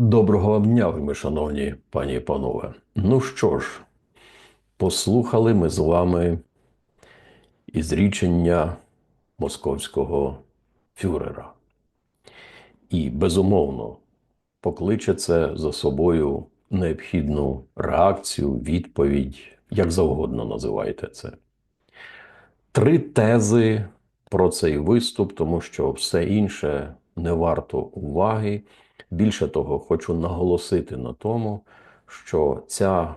Доброго вам дня, ми, шановні пані і панове. Ну що ж, послухали ми з вами ізрічення московського фюрера. І, безумовно, покличе це за собою необхідну реакцію, відповідь, як завгодно називайте це. Три тези про цей виступ, тому що все інше не варто уваги. Більше того, хочу наголосити на тому, що ця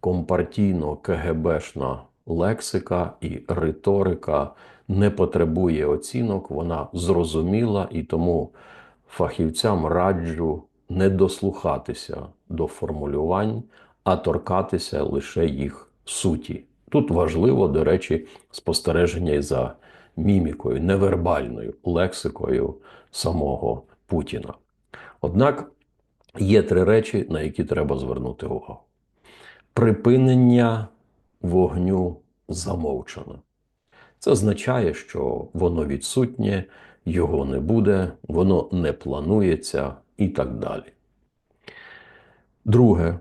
компартійно-КГБшна лексика і риторика не потребує оцінок, вона зрозуміла і тому фахівцям раджу не дослухатися до формулювань, а торкатися лише їх суті. Тут важливо, до речі, спостереження і за мімікою, невербальною лексикою самого Путіна. Однак є три речі, на які треба звернути увагу: припинення вогню замовчано. Це означає, що воно відсутнє, його не буде, воно не планується і так далі. Друге,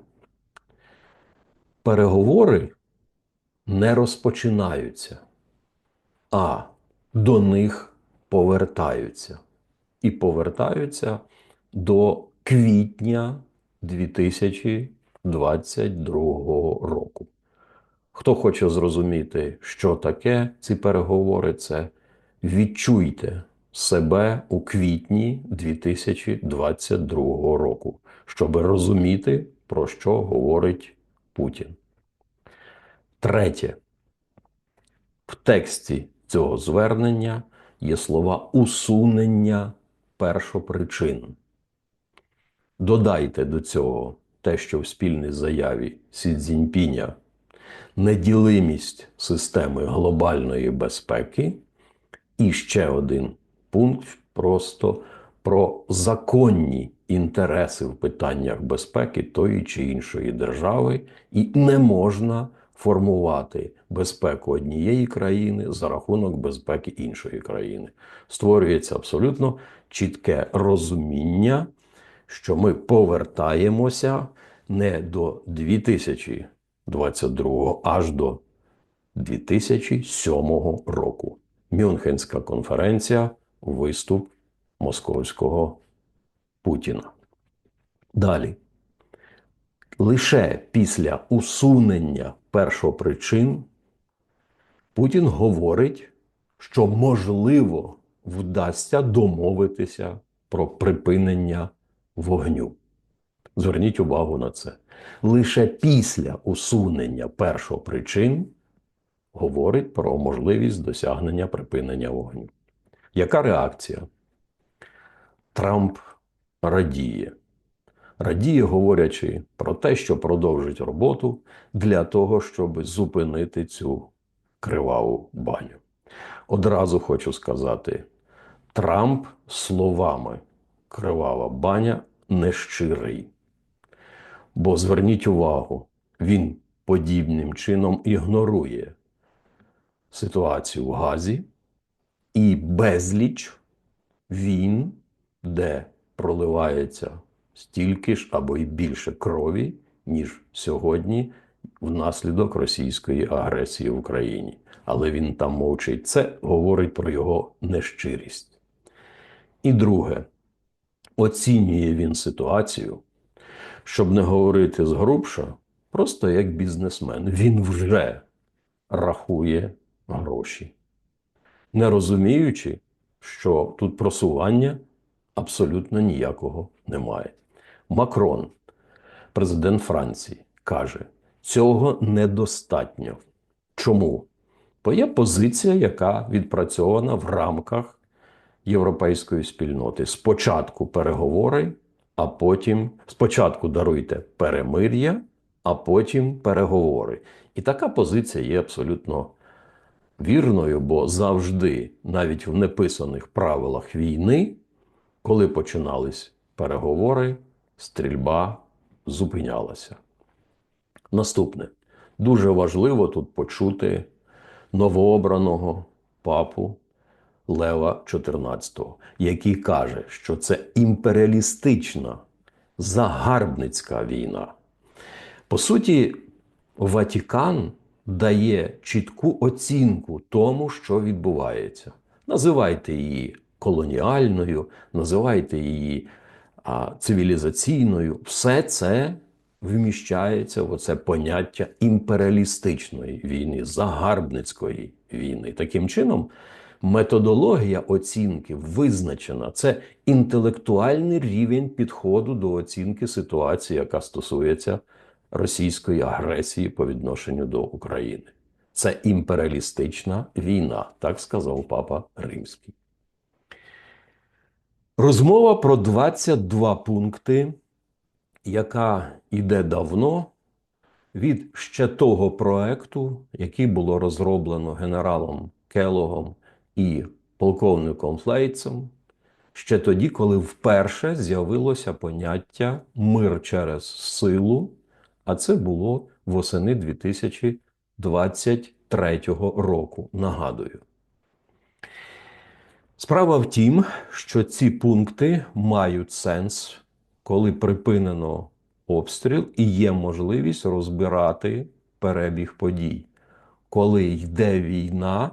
переговори не розпочинаються, а до них повертаються. І повертаються до квітня 2022 року. Хто хоче зрозуміти, що таке ці переговори, це відчуйте себе у квітні 2022 року, щоб розуміти, про що говорить Путін. Третє. В тексті цього звернення є слова усунення першопричин. Додайте до цього те, що в спільній заяві Сі Цзіньпіня. Неділимість системи глобальної безпеки, і ще один пункт просто про законні інтереси в питаннях безпеки тої чи іншої держави, і не можна формувати безпеку однієї країни за рахунок безпеки іншої країни. Створюється абсолютно чітке розуміння, що ми повертаємося не до 2022, аж до 2007 року. Мюнхенська конференція, виступ московського Путіна. Далі. Лише після усунення першопричин Путін говорить, що можливо вдасться домовитися про припинення вогню. Зверніть увагу на це. Лише після усунення першопричин говорить про можливість досягнення припинення вогню. Яка реакція? Трамп радіє. Радіє, говорячи про те, що продовжить роботу для того, щоб зупинити цю криваву баню. Одразу хочу сказати: Трамп словами кривава баня нещирий. Бо зверніть увагу, він подібним чином ігнорує ситуацію в Газі і безліч війн, де проливається стільки ж або й більше крові, ніж сьогодні внаслідок російської агресії в Україні. Але він там мовчить. Це говорить про його нещирість. І друге, оцінює він ситуацію, щоб не говорити згрубша, просто як бізнесмен. Він вже рахує гроші, не розуміючи, що тут просування абсолютно ніякого немає. Макрон, президент Франції, каже, цього недостатньо. Чому? Бо є позиція, яка відпрацьована в рамках європейської спільноти. Спочатку переговори, а потім спочатку даруйте перемир'я, а потім переговори. І така позиція є абсолютно вірною, бо завжди, навіть в неписаних правилах війни, коли починались переговори, стрільба зупинялася. Наступне. Дуже важливо тут почути новообраного папу Лева XIV, який каже, що це імперіалістична загарбницька війна. По суті, Ватікан дає чітку оцінку тому, що відбувається. Називайте її колоніальною, називайте її а, цивілізаційною. Все це вміщається в оце поняття імперіалістичної війни, загарбницької війни. Таким чином, методологія оцінки визначена. Це інтелектуальний рівень підходу до оцінки ситуації, яка стосується російської агресії по відношенню до України. Це імперіалістична війна, так сказав папа Римський. Розмова про 22 пункти, яка йде давно від ще того проекту, який було розроблено генералом Келогом і полковником Флейтсом, ще тоді, коли вперше з'явилося поняття мир через силу, а це було восени 2023 року. Нагадую. Справа в тім, що ці пункти мають сенс, коли припинено обстріл і є можливість розбирати перебіг подій. Коли йде війна,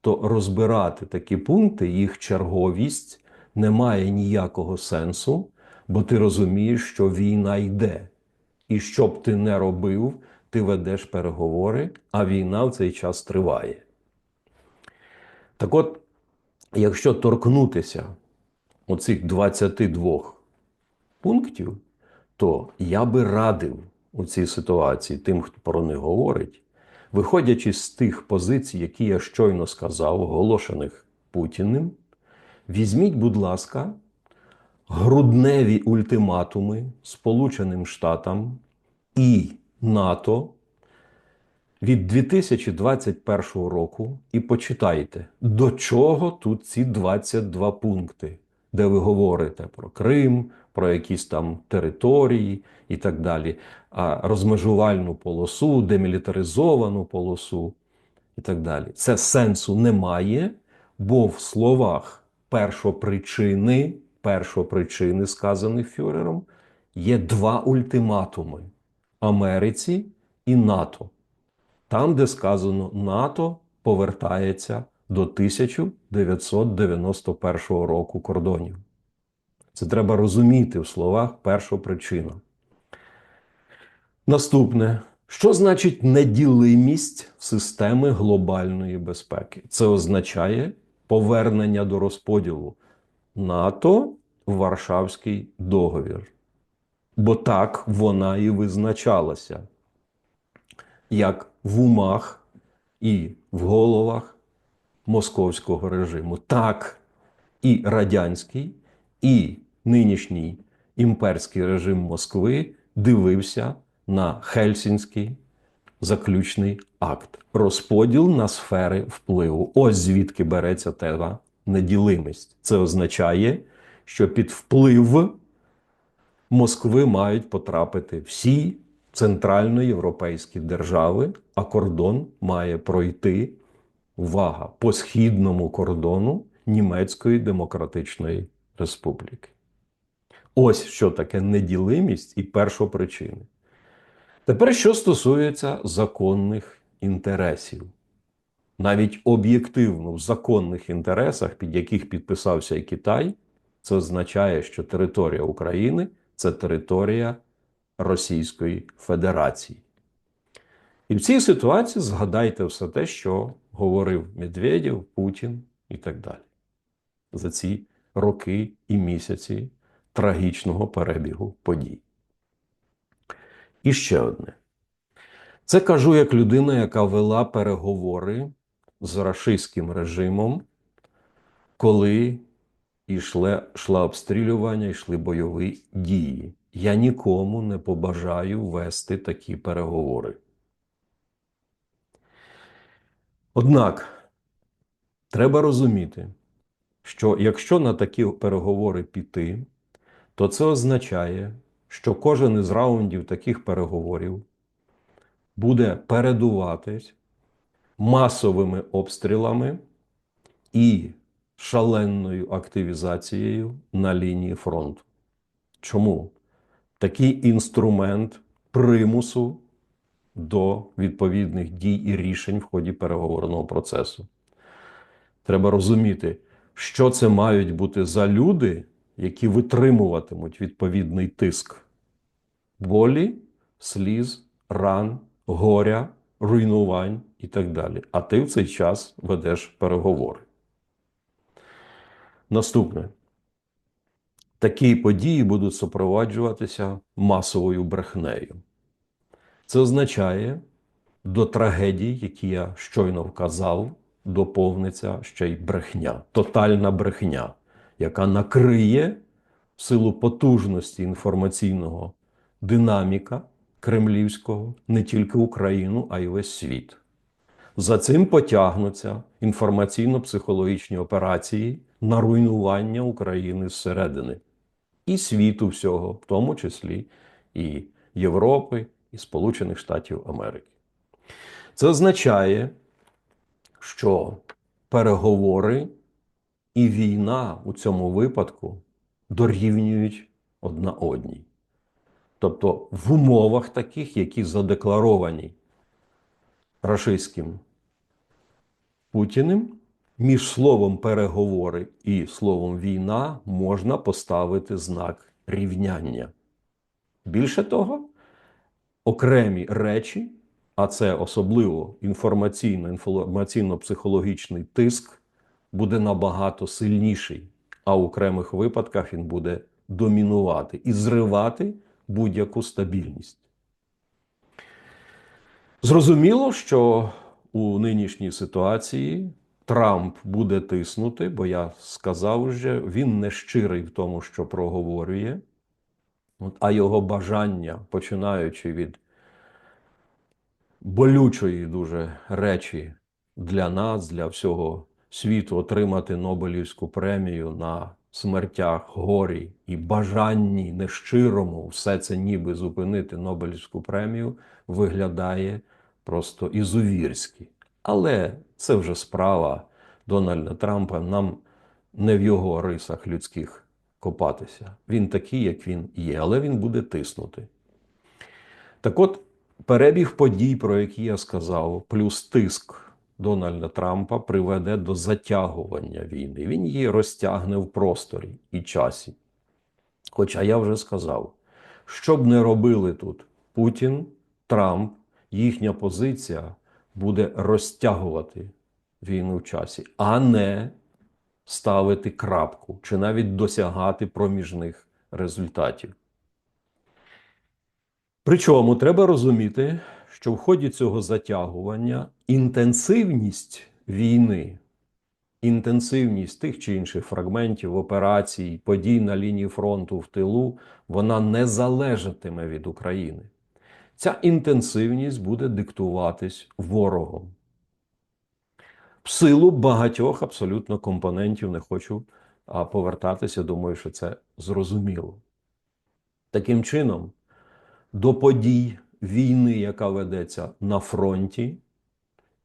то розбирати такі пункти, їх черговість не має ніякого сенсу, бо ти розумієш, що війна йде. І що б ти не робив, ти ведеш переговори, а війна в цей час триває. Так от, якщо торкнутися оцих 22 пунктів, то я би радив у цій ситуації тим, хто про них говорить, виходячи з тих позицій, які я щойно сказав, оголошених Путіним, візьміть, будь ласка, грудневі ультиматуми Сполученим Штатам і НАТО від 2021 року і почитайте, до чого тут ці 22 пункти, де ви говорите про Крим, про якісь там території і так далі, а розмежувальну полосу, демілітаризовану полосу і так далі. Це сенсу немає, бо в словах першопричини, першопричини, сказаних фюрером, є два ультиматуми Америці і НАТО. Там, де сказано НАТО повертається до 1991 року кордонів. Це треба розуміти в словах першопричина. Наступне. Що значить неділимість системи глобальної безпеки? Це означає повернення до розподілу НАТО Варшавський договір. Бо так вона і визначалася, як в умах і в головах московського режиму. Так і радянський, і нинішній імперський режим Москви дивився на Хельсінський заключний акт. Розподіл на сфери впливу. Ось звідки береться тема неділимість. Це означає, що під вплив Москви мають потрапити всі центральноєвропейські держави, а кордон має пройти увага по східному кордону Німецької Демократичної Республіки. Ось що таке неділимість і першопричини. Тепер, що стосується законних інтересів, навіть об'єктивно в законних інтересах, під яких підписався і Китай, це означає, що територія України це територія Російської Федерації. І в цій ситуації згадайте все те, що говорив Медведєв, Путін і так далі. За ці роки і місяці трагічного перебігу подій. І ще одне. Це кажу як людина, яка вела переговори з рашистським режимом, коли йшло, йшло обстрілювання, йшли бойові дії. Я нікому не побажаю вести такі переговори. Однак треба розуміти, що якщо на такі переговори піти, то це означає, що кожен із раундів таких переговорів буде передуватись масовими обстрілами і шаленою активізацією на лінії фронту. Чому? такий інструмент примусу до відповідних дій і рішень в ході переговорного процесу. Треба розуміти, що це мають бути за люди, які витримуватимуть відповідний тиск болі, сліз, ран, горя, руйнувань і так далі. А ти в цей час ведеш переговори. Наступне. Такі події будуть супроводжуватися масовою брехнею. Це означає, до трагедій, які я щойно вказав, доповниться ще й брехня, тотальна брехня, яка накриє в силу потужності інформаційного динаміка кремлівського не тільки Україну, а й весь світ. За цим потягнуться інформаційно-психологічні операції на руйнування України зсередини і світу всього, в тому числі і Європи, і Сполучених Штатів Америки. Це означає, що переговори і війна у цьому випадку дорівнюють одна одній. Тобто в умовах таких, які задекларовані рашистським Путіним, між словом переговори і словом війна можна поставити знак рівняння. Більше того, окремі речі, а це особливо інформаційно-інформаційно-психологічний тиск, буде набагато сильніший, а в окремих випадках він буде домінувати і зривати будь-яку стабільність. Зрозуміло, що у нинішній ситуації Трамп буде тиснути, бо я сказав вже, він не щирий в тому, що проговорює, а його бажання, починаючи від болючої дуже речі для нас, для всього світу, отримати Нобелівську премію на смертях, горі і бажанні нещирому все це ніби зупинити Нобелівську премію, виглядає просто ізувірськи. Але це вже справа Дональда Трампа. Нам не в його рисах людських копатися. Він такий, як він є, але він буде тиснути. Так от, перебіг подій, про які я сказав, плюс тиск Дональда Трампа приведе до затягування війни. Він її розтягне в просторі і часі. Хоча я вже сказав, що б не робили тут Путін, Трамп, їхня позиція буде розтягувати війну в часі, а не ставити крапку чи навіть досягати проміжних результатів. Причому треба розуміти, що в ході цього затягування інтенсивність війни, інтенсивність тих чи інших фрагментів, операцій, подій на лінії фронту в тилу, вона не залежатиме від України. Ця інтенсивність буде диктуватись ворогом. В силу багатьох абсолютно компонентів не хочу повертатися. Думаю, що це зрозуміло. Таким чином, до подій війни, яка ведеться на фронті,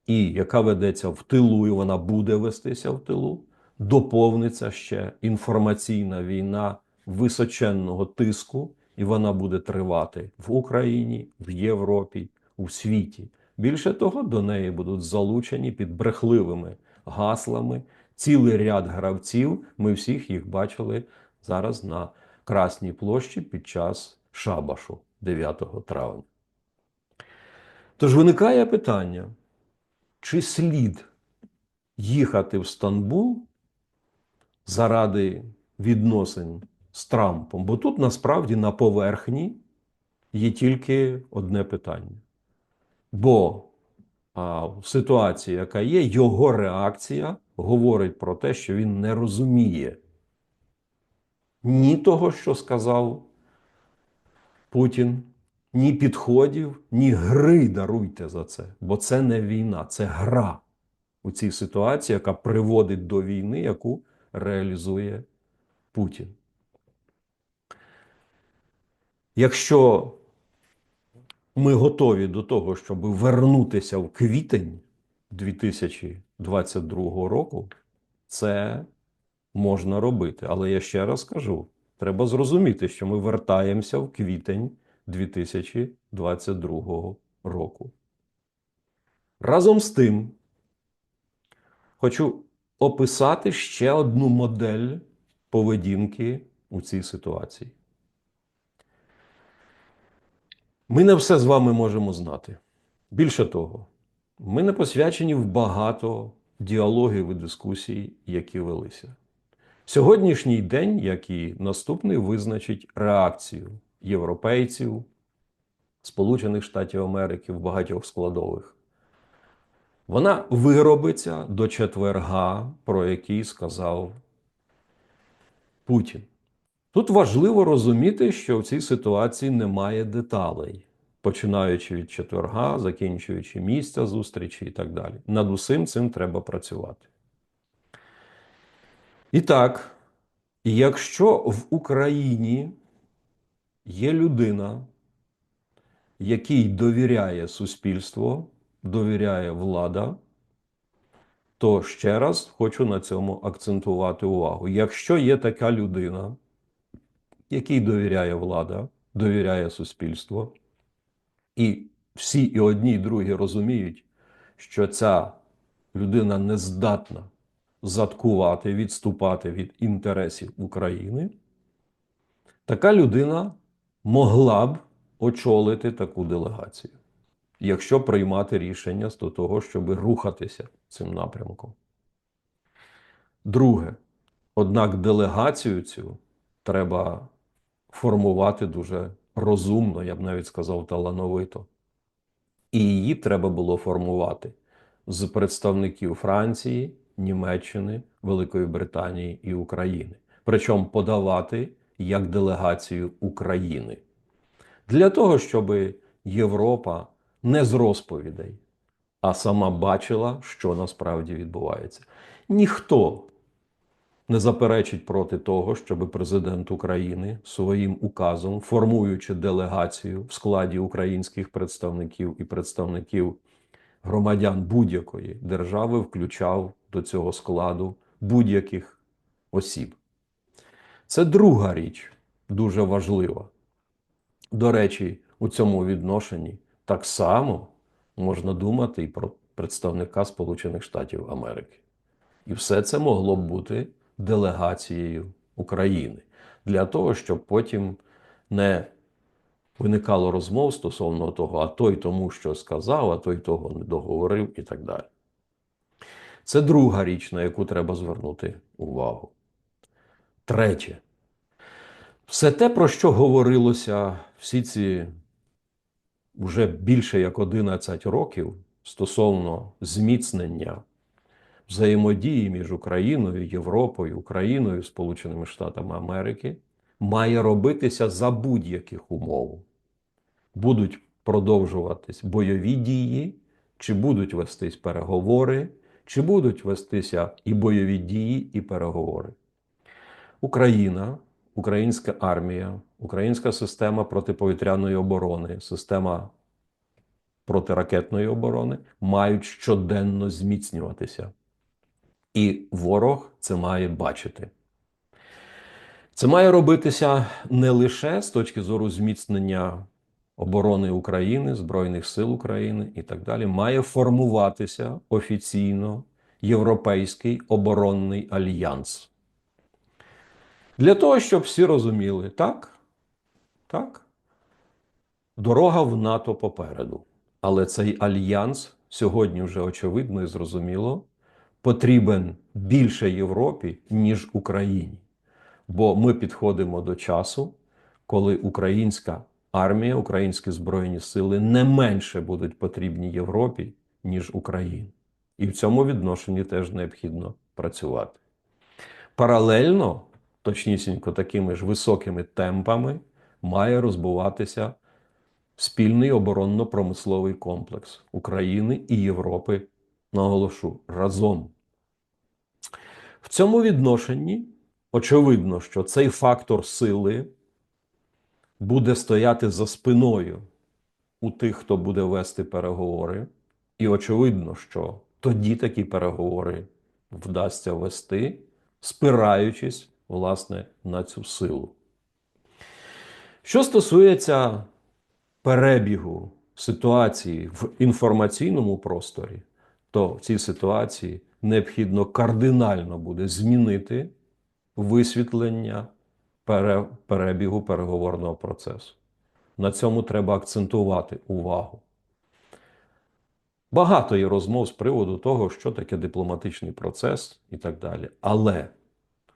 і яка ведеться в тилу, і вона буде вестися в тилу, доповниться ще інформаційна війна височенного тиску, і вона буде тривати в Україні, в Європі, у світі. Більше того, до неї будуть залучені під брехливими гаслами цілий ряд гравців. Ми всіх їх бачили зараз на Красній площі під час Шабашу 9 травня. Тож виникає питання, чи слід їхати в Стамбул заради відносин з Трампом? Бо тут насправді на поверхні є тільки одне питання. Бо а, в ситуації, яка є, його реакція говорить про те, що він не розуміє ні того, що сказав Путін, ні підходів, ні гри даруйте за це. Бо це не війна, це гра у цій ситуації, яка приводить до війни, яку реалізує Путін. Якщо ми готові до того, щоб вернутися в квітень 2022 року, це можна робити. Але я ще раз кажу: треба зрозуміти, що ми вертаємося в квітень 2022 року. Разом з тим, хочу описати ще одну модель поведінки у цій ситуації. Ми не все з вами можемо знати. Більше того, ми не посвячені в багато діалогів і дискусій, які велися. Сьогоднішній день, як і наступний, визначить реакцію європейців, Сполучених Штатів Америки в багатьох складових. Вона виробиться до четверга, про який сказав Путін. Тут важливо розуміти, що в цій ситуації немає деталей, починаючи від четверга, закінчуючи місця зустрічі і так далі. Над усім цим треба працювати. І так, якщо в Україні є людина, якій довіряє суспільство, довіряє влада, то ще раз хочу на цьому акцентувати увагу. Якщо є така людина, якій довіряє влада, довіряє суспільство, і всі і одні, і другі розуміють, що ця людина не здатна заткувати, відступати від інтересів України, така людина могла б очолити таку делегацію, якщо приймати рішення з того, щоб рухатися цим напрямком. Друге, однак делегацію цю треба формувати дуже розумно, я б навіть сказав, талановито. І її треба було формувати з представників Франції, Німеччини, Великої Британії і України. Причому подавати як делегацію України. Для того, щоб Європа не з розповідей, а сама бачила, що насправді відбувається. Ніхто не заперечить проти того, щоб президент України своїм указом, формуючи делегацію в складі українських представників і представників громадян будь-якої держави, включав до цього складу будь-яких осіб. Це друга річ, дуже важлива. До речі, у цьому відношенні так само можна думати і про представника Сполучених Штатів Америки. І все це могло б бути делегацією України для того, щоб потім не виникало розмов стосовно того, а той тому, що сказав, а той того не договорив і так далі. Це друга річ, на яку треба звернути увагу. Третє. Все те, про що говорилося всі ці вже більше як 11 років стосовно зміцнення взаємодії між Україною, Європою, Україною, Сполученими Штатами Америки, має робитися за будь-яких умов. Будуть продовжуватись бойові дії, чи будуть вестись переговори, чи будуть вестися і бойові дії, і переговори. Україна, українська армія, українська система протиповітряної оборони, система протиракетної оборони мають щоденно зміцнюватися. І ворог це має бачити. Це має робитися не лише з точки зору зміцнення оборони України, Збройних сил України і так далі. Має формуватися офіційно Європейський оборонний альянс. Для того, щоб всі розуміли, так, так, дорога в НАТО попереду. Але цей альянс сьогодні вже очевидно і зрозуміло потрібен більше Європі, ніж Україні. Бо ми підходимо до часу, коли українська армія, українські збройні сили не менше будуть потрібні Європі, ніж Україні. І в цьому відношенні теж необхідно працювати. Паралельно, точнісінько, такими ж високими темпами має розбуватися спільний оборонно-промисловий комплекс України і Європи, наголошу, разом. В цьому відношенні очевидно, що цей фактор сили буде стояти за спиною у тих, хто буде вести переговори. І очевидно, що тоді такі переговори вдасться вести, спираючись власне на цю силу. Що стосується перебігу ситуації в інформаційному просторі, то в цій ситуації необхідно кардинально буде змінити висвітлення перебігу переговорного процесу. На цьому треба акцентувати увагу. Багато є розмов з приводу того, що таке дипломатичний процес і так далі. Але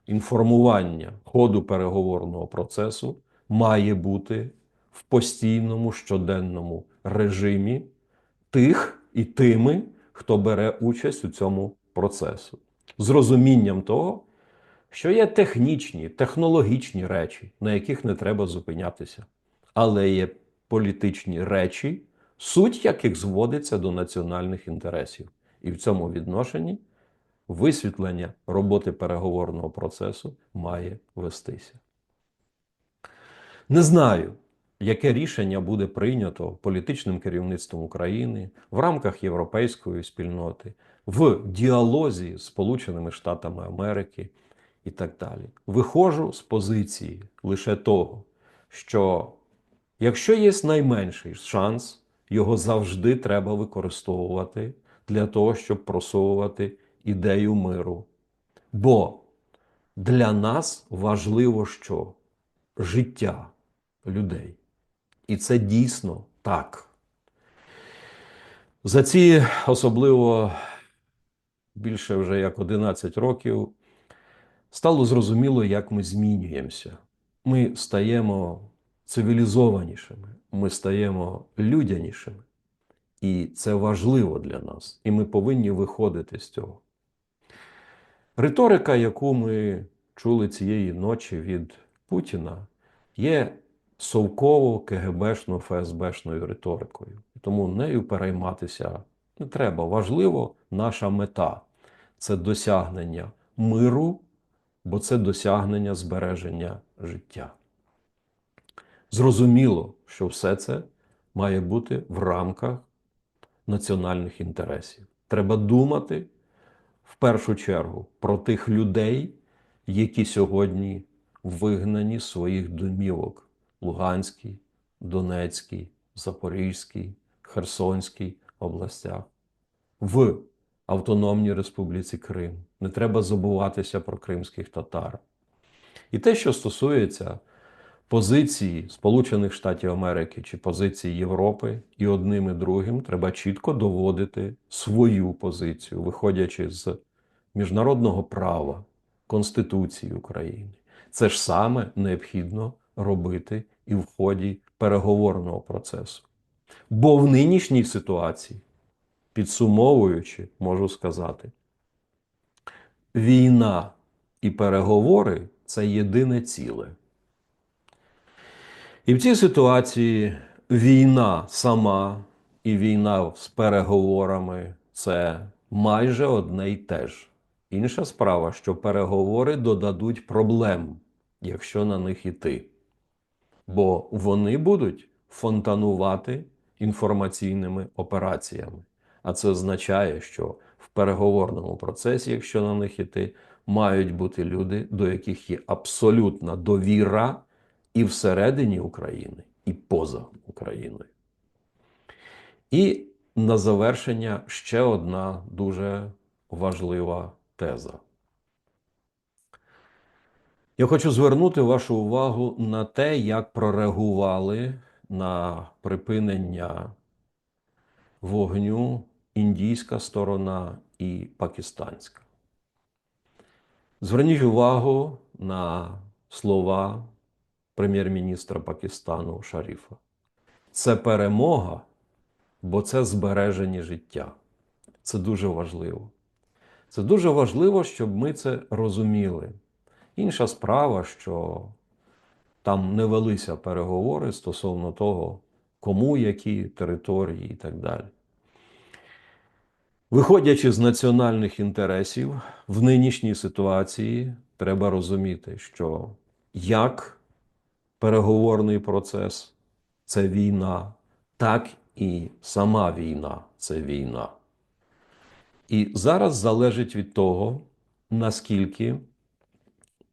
інформування ходу переговорного процесу має бути в постійному щоденному режимі тих і тими, хто бере участь у цьому процесу, з розумінням того, що є технічні, технологічні речі, на яких не треба зупинятися, але є політичні речі, суть яких зводиться до національних інтересів. І в цьому відношенні висвітлення роботи переговорного процесу має вестися. Не знаю, яке рішення буде прийнято політичним керівництвом України в рамках європейської спільноти, в діалозі з Сполученими Штатами Америки і так далі. Виходжу з позиції лише того, що якщо є найменший шанс, його завжди треба використовувати для того, щоб просовувати ідею миру. Бо для нас важливо що? Життя людей. І це дійсно так. За ці особливо більше вже як 11 років стало зрозуміло, як ми змінюємося. Ми стаємо цивілізованішими, ми стаємо людянішими. І це важливо для нас. І ми повинні виходити з цього. Риторика, яку ми чули цієї ночі від Путіна, є совково КГБшно ФСБшною риторикою. Тому нею перейматися не треба. Важливо наша мета це досягнення миру, бо це досягнення збереження життя. Зрозуміло, що все це має бути в рамках національних інтересів. Треба думати першу чергу про тих людей, які сьогодні вигнані з своїх домівок Луганській, Донецькій, Запорізькій, Херсонській областях, в Автономній Республіці Крим. Не треба забуватися про кримських татар. І те, що стосується позиції Сполучених Штатів Америки чи позиції Європи, і одним і другим треба чітко доводити свою позицію, виходячи з міжнародного права, Конституції України. Це ж саме необхідно робити і в ході переговорного процесу. Бо в нинішній ситуації, підсумовуючи, можу сказати, війна і переговори це єдине ціле. І в цій ситуації війна сама і війна з переговорами це майже одне й те ж. Інша справа, що переговори додадуть проблем, якщо на них іти. Бо вони будуть фонтанувати інформаційними операціями. А це означає, що в переговорному процесі, якщо на них іти, мають бути люди, до яких є абсолютна довіра і всередині України, і поза Україною. І на завершення ще одна дуже важлива теза. Я хочу звернути вашу увагу на те, як прореагували на припинення вогню індійська сторона і пакистанська. Зверніть увагу на слова прем'єр-міністра Пакистану Шаріфа. Це перемога, бо це збереження життя. Це дуже важливо. Це дуже важливо, щоб ми це розуміли. Інша справа, що там не велися переговори стосовно того, кому які території і так далі. Виходячи з національних інтересів, в нинішній ситуації треба розуміти, що як переговорний процес це війна, так і сама війна це війна. І зараз залежить від того, наскільки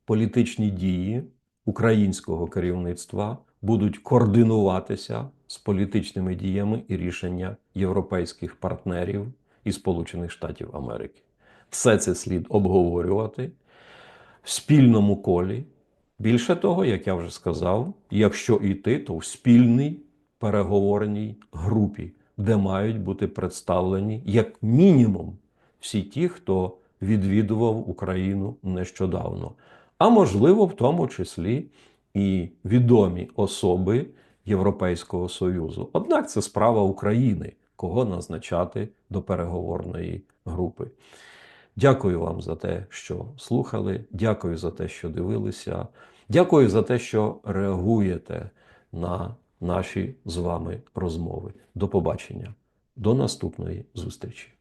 політичні дії українського керівництва будуть координуватися з політичними діями і рішення європейських партнерів і Сполучених Штатів Америки. Все це слід обговорювати в спільному колі. Більше того, як я вже сказав, якщо йти, то в спільній переговорній групі, де мають бути представлені як мінімум всі ті, хто відвідував Україну нещодавно, а можливо, в тому числі і відомі особи Європейського Союзу. Однак це справа України, кого назначати до переговорної групи. Дякую вам за те, що слухали. Дякую за те, що дивилися. Дякую за те, що реагуєте на наші з вами розмови. До побачення, до наступної зустрічі.